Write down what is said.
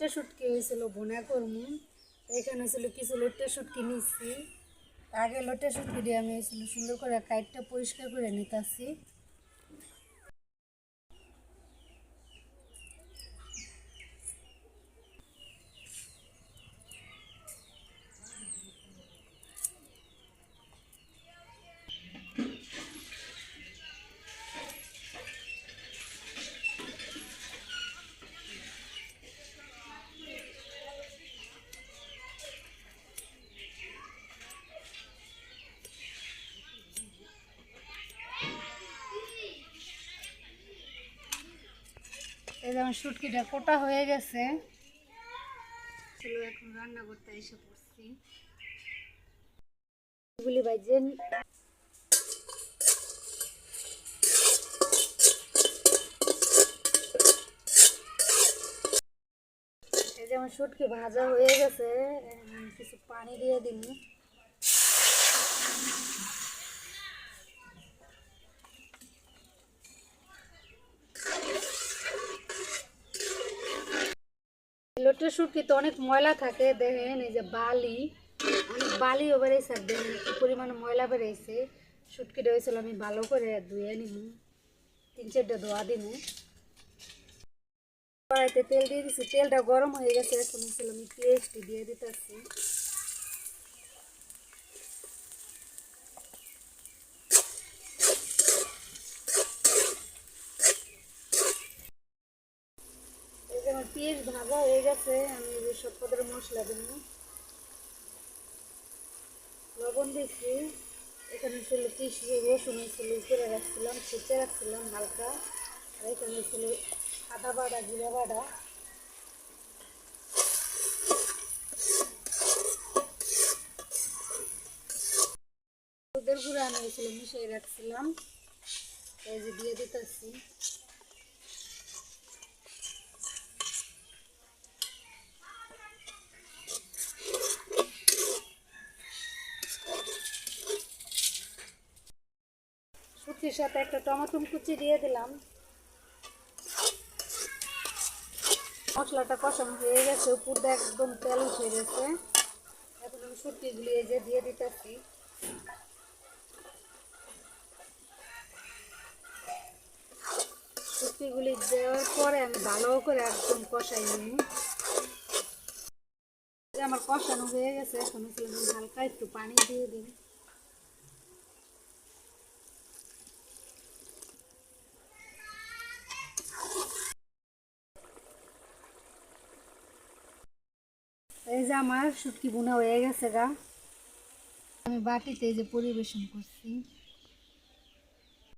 লোট্টে শুটকি হয়েছিল, বোনা কর্মু। এখানে ছিল কিছু লোট্টে শুটকি নিচ্ছি আগে লোট্টে শুটকি দিয়ে আমি হয়েছিল সুন্দর করে কাইটটা পরিষ্কার করে নিতেছি। এই যেমন শুটকিটা কোটা হয়ে গেছে। এখন রান্না করতে এসে পড়ছি। ভাইজেন এই যেমন শুটকি ভাজা হয়ে গেছে কিছু পানি দিয়ে দিন। লোটের তো অনেক ময়লা থাকে, দেখেন এই যে বালি। অনেক বালিও বেড়েছে আর দেখেন কি পরিমাণে ময়লা বেড়েছে সুটকিটা হয়েছিল, আমি ভালো করে ধুয়ে নিব তিন চারটা ধোয়া দিব কড়াইতে তেল দিয়ে দিছি, তেলটা গরম হয়ে গেছে, এখন আমি পেঁয়াজটি দিয়ে দিতেছি। পেঁয়াজ ভাজা হয়ে গেছে, আমি যে সব পদের মশলা দিব। লবণ দিচ্ছি এখানে ছিল টিসু রসুন ছিল উপরে রাখছিলাম ছেঁচে রাখছিলাম হালকা, আর এখানে ছিল আদা বাটা, জিরা বাটা। ওদের গুঁড়া আমি মিশিয়ে রাখছিলাম, এই যে দিয়ে দিতেছি। শুটকির সাথে একটা টমেটো কুচি দিয়ে দিলাম। মশলাটা কষানো হয়ে গেছে উপরটা একদম তেল উঠে গেছে। এখন আমি শুটকিগুলি এই যে দিয়ে দিতেছি। শুটকিগুলি দেওয়ার পরে আমি ভালো করে একদম কষাই নিই। আমার কষানো হয়ে গেছে, এখন হালকা একটু পানি দিয়ে দিই। এই যে আমার শুটকি বোনা হয়ে গেছে গা। আমি বাটিতে যে পরিবেশন করছি।